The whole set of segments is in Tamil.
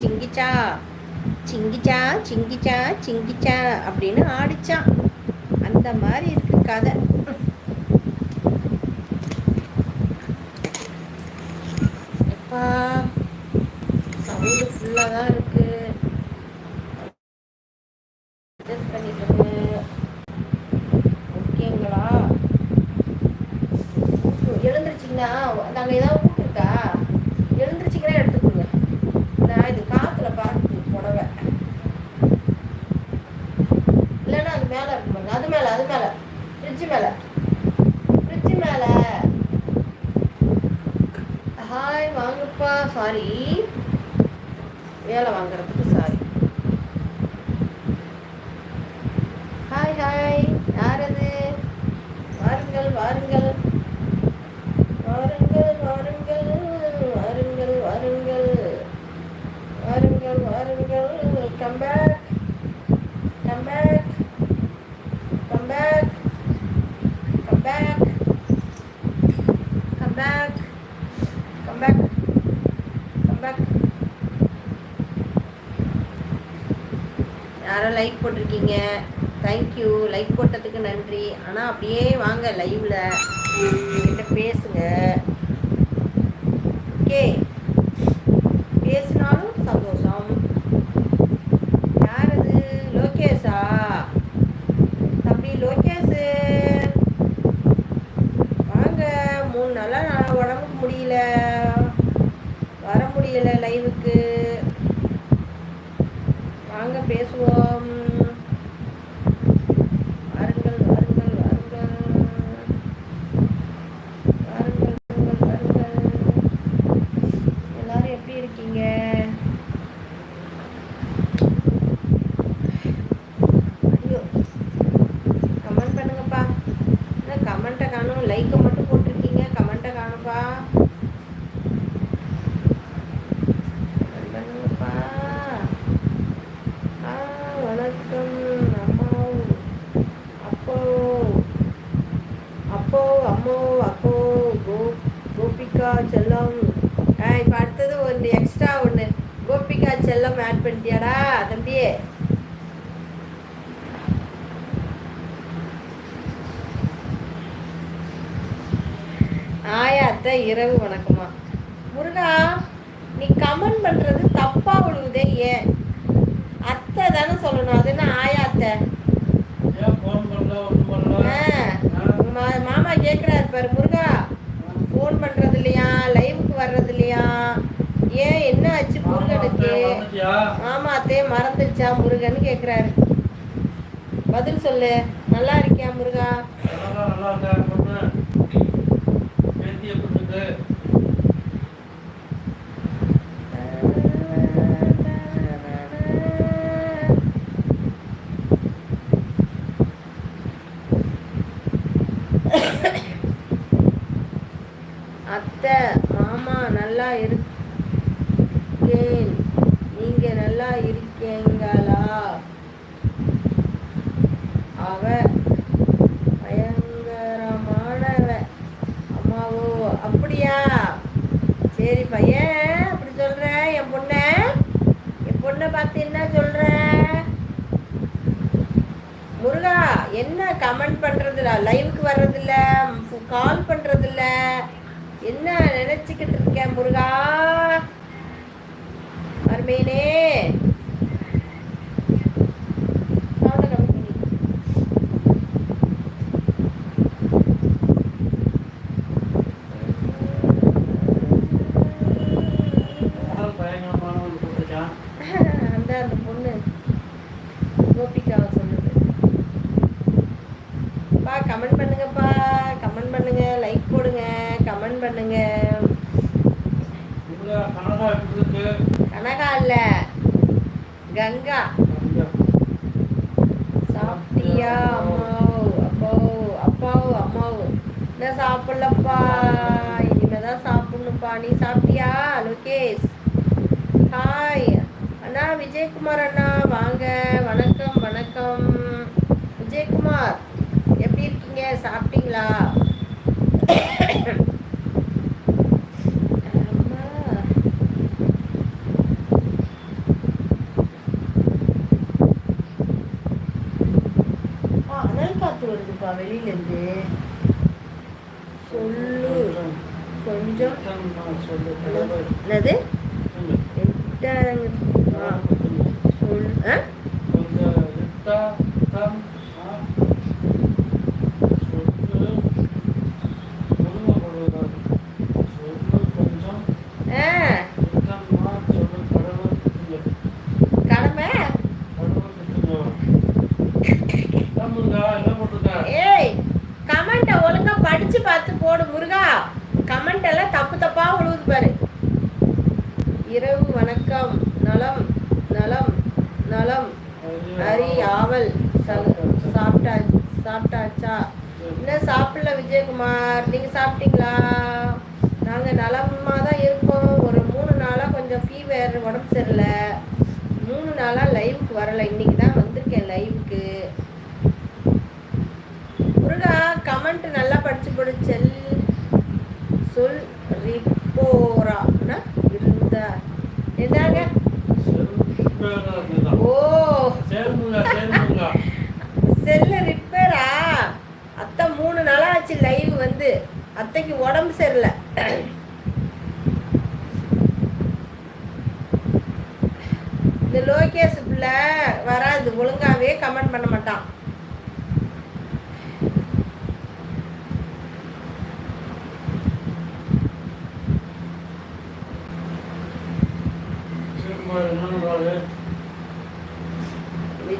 சிங்கிச்சா சிங்கிச்சா சிங்கிச்சா சிங்கிச்சா அப்படின்னு ஆடிச்சான். அந்த மாதிரி இருக்கு கதை. எப்பா சவுண்டு ஃபுல்லாக தான் இருக்கு. அட்ஜஸ்ட் பண்ணிட்டு ஓகேங்களா எழுந்திருச்சிங்கன்னா நாங்கள் ஏதாவது யாரோ லைக் போட்டிருக்கீங்க. தேங்க்யூ லைக் போட்டதுக்கு நன்றி. ஆனால் அப்படியே வாங்க லைவில் என்கிட்ட பேசுங்க. ஓகே பேசினாலும் சந்தோஷம். யார் அது லோகேஷா? தம்பி லோகேஷு. வாங்க. மூணு நாளாக நான் உடம்புக்கு முடியல. வர முடியல லைவுக்கு 别说 செல்லம் ஆட் பண்ணிட்டியாடா தம்பி? ஆயாத்த இரவு வணக்கமா முருகா நீ கமெண்ட் பண்றது தப்பா விழுவுதே ஏன்? அத்தை தானே சொல்லணும் அது என்ன ஆயாத்தை மாமா கேக்குறாரு பாரு முருகா. ஃபோன் பண்றது இல்லையா? லைவுக்கு வர்றது இல்லையா? ஏன் என்ன ஆச்சு முருகனுக்கு? ஆமா அத்தே மறந்துச்சா முருகன்னு கேக்குறாரு. பதில் சொல்லு. நல்லா இருக்கியா முருகா? அத்தை மாமா நல்லா இருக்கு எங்களா அவ பயங்கரமானவ. அம்மாவோ அப்படியா? சரி பையன் அப்படி சொல்ற. என் பொண்ண என் பொண்ணை பார்த்து என்ன சொல்ற? முருகா என்ன கமெண்ட் பண்றதில்ல லைவுக்கு வர்றதில்ல கால் பண்றதில்ல. என்ன நினைச்சுக்கிட்டு இருக்கேன் முருகா? மருமேனே நான் சாப்பிடலப்பா. இனிமே தான் சாப்பிடணும்ப்பா. நீ சாப்பிட்டியா? லோகேஷ். ஹாய் அண்ணா விஜயகுமார் அண்ணா. வாங்க. வணக்கம் வணக்கம். விஜயகுமார் எப்படி இருக்கீங்க? சாப்பிட்டீங்களா? வெளியிலேருந்து. கொஞ்சம் என்னது? எட்டாங்க ஆ சொல் ஆ கொஞ்சம் எட்டா கம் ஆ சொல்லு முருகப்படுவதாக சொல்லு கொஞ்சம் ஆ எட்டம்மா சொல்லு கடவுள் இல்லை கடமை கடவுள் இருக்குங்க என்ன முருகா என்ன போட்டிருக்கா ஏய் கமெண்ட்டை ஒழுங்கா படிச்சு பார்த்து போடு முருகா கமெண்ட் எல்லாம் தப்பு தப்பா விழுவுது பாரு இரவு வணக்கம் நலம் நலம் நலம் ஹரி ஆவல் ச- சாப்பிட்டா சாப்பிட்டாச்சா? இன்னும் சாப்பிடல விஜயகுமார்? நீங்க சாப்பிட்டீங்களா? நாங்க நலமா தான் இருக்கோம். ஒரு மூணு நாளா கொஞ்சம் ஃபீவர் உடம்பு சரியில்லை. மூணு நாளா லைவுக்கு வரல. இன்னைக்கு தான் வந்திருக்கேன் லைவுக்கு முருகா கமெண்ட் நல்லா படிச்சு போடு செல் சொல் ரிப்போரா இருந்தா. என்னங்க? ஓ. சேர்முருகா சேர்முருகா செல்ல அத்தை மூணு நாளா ஆச்சு லைவ் வந்து. அத்தைக்கு உடம்பு சரியில்லை. இந்த லோகேஷ் பிள்ளை வராது. ஒழுங்காவே கமெண்ட் பண்ண மாட்டான்.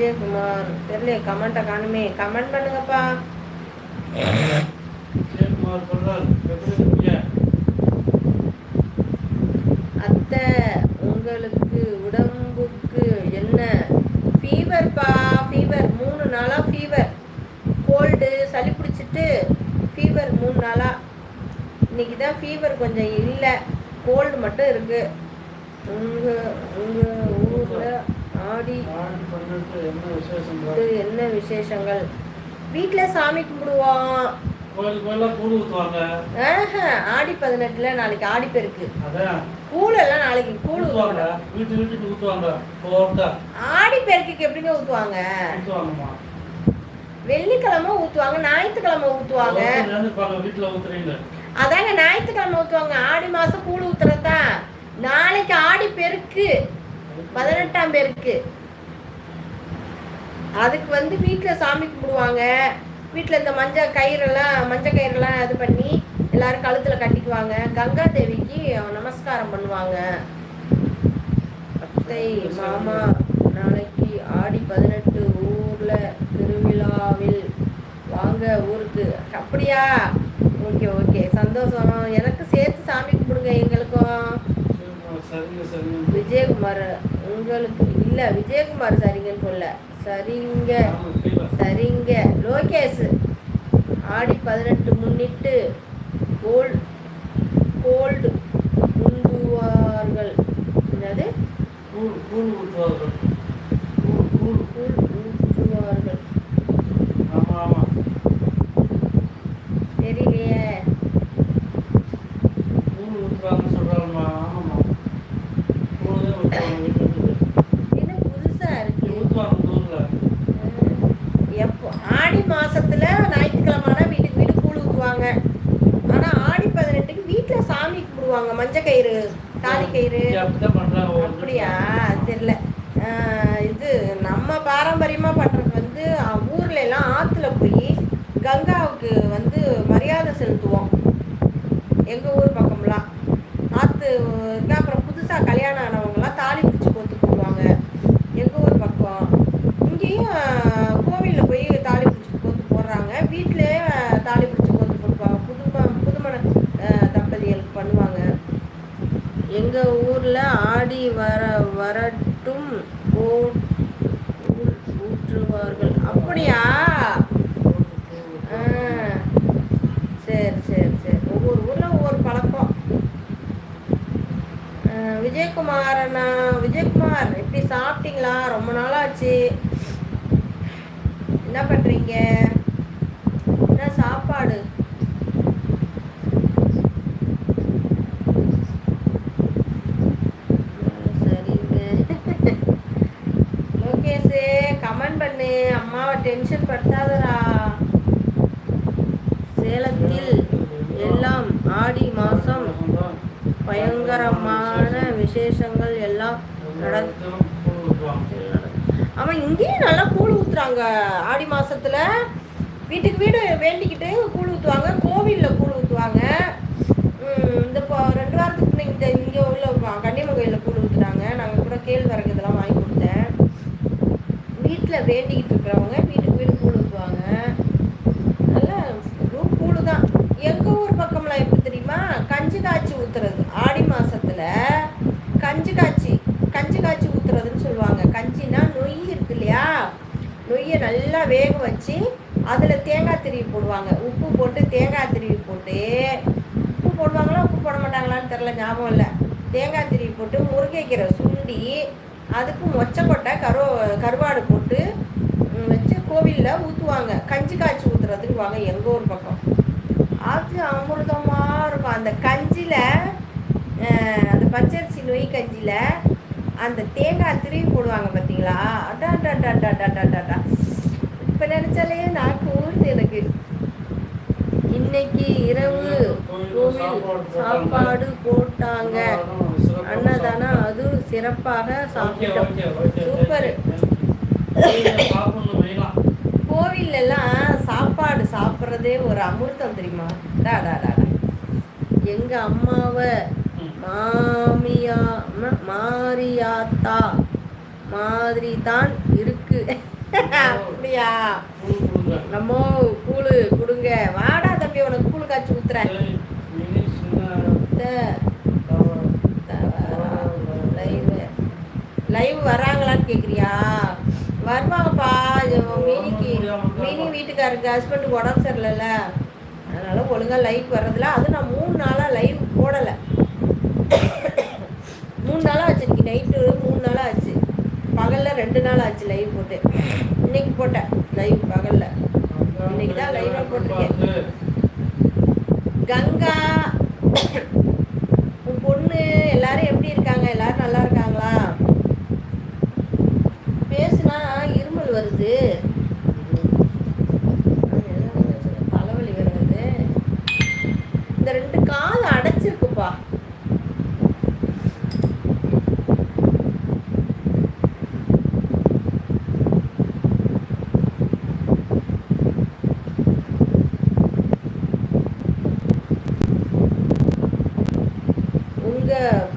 விஜயகுமார் தெரியல கமெண்ட்டை காணுமே. கமெண்ட் பண்ணுங்கப்பா. அத்தை உங்களுக்கு உடம்புக்கு என்ன? ஃபீவர்ப்பா ஃபீவர் மூணு நாளாக ஃபீவர் கோல்டு சளி பிடிச்சிட்டு ஃபீவர் மூணு நாளாக இன்னைக்கு தான் ஃபீவர் கொஞ்சம் இல்லை. கோல்டு மட்டும் இருக்கு. உங்கள் உங்கள் ஊரில் ஆடி இது என்ன விசேஷங்கள்? வீட்டில் சாமி கும்பிடுவோம். ஆடி பதினெட்டுல நாளைக்கு ஆடி பெருக்கு. அதான் கூழ் எல்லாம் நாளைக்கு கூழ் ஊத்துவாங்க. ஆடி பெருக்குக்கு எப்படிங்க ஊத்துவாங்க? வெள்ளிக்கிழமை ஊத்துவாங்க ஞாயிற்றுக்கிழமை ஊத்துவாங்க. அதாங்க ஞாயிற்றுக்கிழமை ஊத்துவாங்க. ஆடி மாசம் கூழ் ஊத்துறதுதான். நாளைக்கு ஆடி பெருக்கு. பதினெட்டாம் பேருக்கு. அதுக்கு வந்து வீட்டில் சாமி கும்பிடுவாங்க. வீட்டில் இந்த மஞ்சள் கயிறெல்லாம் மஞ்சள் கயிறெல்லாம் இது பண்ணி எல்லாரும் கழுத்தில் கட்டிக்குவாங்க. கங்கா தேவிக்கு நமஸ்காரம் பண்ணுவாங்க. அத்தை மாமா நாளைக்கு ஆடி பதினெட்டு ஊர்ல திருவிழாவில். வாங்க ஊருக்கு. அப்படியா? Okay okay. சந்தோஷம். எனக்கு சேர்த்து சாமி கும்பிடுங்க எங்களுக்கும். விஜயகுமார் உங்களுக்கு இல்ல விஜயகுமார் சரிங்கன்னு சொல்ல சரிங்க. சரிங்க. லோகேஷ் ஆடி பதினெட்டு முன்னிட்டு கோல்டு கோல்டு உண்டுவார்கள் என்னது கூழ் கூழ் ஊற்றுவார்கள் கூழ் கூழ் கூழ் ஊற்றுவார்கள் ஆமா ஆமா தெரியலையே கூழ் ஊற்றுவாங்கன்னு சொல்கிறாங்கம்மா ஆமாம்மா கூழ் தான் ஊற்றுவாங்க வீட்டுக்கு என்ன புதுசா இருக்கு ஊற்றுவாங்க ஊரில் எப்போ ஆடி மாசத்துல ஞாயிற்றுக்கிழமைனா வீட்டுக்கு வீடு கூழ் ஊற்றுவாங்க ஆனா ஆடி பதினெட்டுக்கு வீட்டுல சாமி கும்பிடுவாங்க மஞ்சள் கயிறு தாலி கயிறு. அப்படியா? தெரியல. இது நம்ம பாரம்பரியமா பண்றது வந்து ஊர்ல எல்லாம் ஆத்துல போய் கங்காவுக்கு வந்து மரியாதை செலுத்துவோம். எங்க ஊர் பக்கம்லாம். ஆத்து இருக்கு. அப்புறம் புதுசா கல்யாணம் ஆனவங்கலாம் தாலி பிடிச்சி கோத்து போடுவாங்க எங்க ஊர் பக்கம் இங்கேயும் ஆஹ், கோவில்ல போய் தாலி பிடிச்சி கோத்து போடுறாங்க வீட்டிலேயே தாலி பிடிச்சி கோத்து போட்டுப்பாங்க புதும புதுமண ஆஹ், தம்பதிகளுக்கு பண்ணுவாங்க எங்க ஊரில் ஆடி வர வரட்டும் ஓ- ஊ- ஊற்றுவார்கள். அப்படியா? ஆ, சரி சரி சரி. ஒவ்வொரு ஊரில் ஒவ்வொரு பழக்கம். விஜயகுமார் அண்ணா விஜயகுமார் எப்படி சாப்பிட்டீங்களா? ரொம்ப நாளாச்சு. என்ன பண்ணுறீங்க டென்ஷன் படுத்தாதரா சேலத்தில் எல்லாம் ஆடி மாதம் பயங்கரமான விசேஷங்கள் எல்லாம் நடக்கும் அவன் இங்கேயும் நல்லா கூழ் ஊற்றுறாங்க ஆடி மாதத்தில் வீட்டுக்கு வீடு வேண்டிக்கிட்டு கூழ் ஊற்றுவாங்க கோவிலில் கூழ் ஊற்றுவாங்க இந்த ரெண்டு வாரத்துக்கு இந்த இங்கே உள்ள கன்னியம்மன் கூழ் ஊற்றுறாங்க நாங்கள் கூட கேழ்வரகு இதெல்லாம் வாங்கி வீட்டில் வேண்டிக்கிட்டு இருக்கிறவங்க வீட்டுக்கு வீடு கூழு ஊற்றுவாங்க நல்லா ரூம் கூழு தான் எங்கள் ஊர் பக்கம்லாம் எப்படி தெரியுமா? கஞ்சி காய்ச்சி ஊற்றுறது ஆடி மாதத்தில் கஞ்சி காய்ச்சி கஞ்சி காய்ச்சி ஊற்றுறதுன்னு சொல்லுவாங்க. கஞ்சினா நொய் இருக்கு இல்லையா? நொய்யை நல்லா வேக வச்சு அதில் தேங்காய் திருவி போடுவாங்க. உப்பு போட்டு தேங்காய் திருவி போட்டு உப்பு போடுவாங்களா உப்பு போட மாட்டாங்களான்னு தெரில ஞாபகம் இல்லை. தேங்காய் திருவி போட்டு முருங்கைக்கீரை சுண்டி அதுக்கு மொச்சக்கொட்டை கரு கருவாடு போட்டு வச்சு கோவிலில் ஊற்றுவாங்க கஞ்சி காய்ச்சி ஊற்றுறதுக்கு வாங்க எங்கள் ஊர் பக்கம். அது அமிர்தமாக இருக்கும். அந்த கஞ்சியில் அந்த பச்சரிசி நொய் கஞ்சியில் அந்த தேங்காய் திருவி போடுவாங்க பார்த்தீங்களா அடா அடா அடா அடா அடா அடா அடா இப்போ நினச்சாலே நாக்கு ஊறுது எனக்கு. இன்னைக்கு இரவு கோவில் சாப்பாடு போட்டாங்க. அன்னதானம் அது சிறப்பாக சாப்பிட்டோம். சூப்பர் நீங்க சாப்பிடணும் மெயினா. கோவில்ல எல்லாம் சாப்பாடு சாப்பிட்றதே ஒரு அமிர்தம் தெரியுமா டா டா டா டா. எங்க அம்மாவை. மாமியா மாரியாத்தா மாதிரி தான் இருக்கு அப்படியா. நம்ம கூழு கொடுங்க வாடா தம்பி உனக்கு கூழு காய்ச்சி ஊத்துறேன் சரி, மினி சின்ன தவ- லைவ் லைவ் வராங்களான்னு கேட்குறியா வருவாங்கப்பா மினிக்கு மினி வீட்டுக்காரருக்கு ஹஸ்பண்டுக்கு உடம்பு சரியில்லைல்ல. அதனால் ஒழுங்காக லைவ் வர்றதில்ல. அது நான் மூணு நாளாக லைவ் போடலை. மூணு நாளாக ஆச்சு இன்னைக்கு நைட்டு மூணு நாளாக ஆச்சு. பகலில் ரெண்டு நாள் ஆச்சு லைவ் போட்டு. இன்னைக்கு போட்டேன். லைவ் பகலில். இன்னைக்கு தான் லைவாக போட்டிருக்கேன். கங்கா பேசினா இருமல் வருது. தலைவலி வருது. இந்த ரெண்டு காது அடைச்சிருக்குப்பா. உங்கள்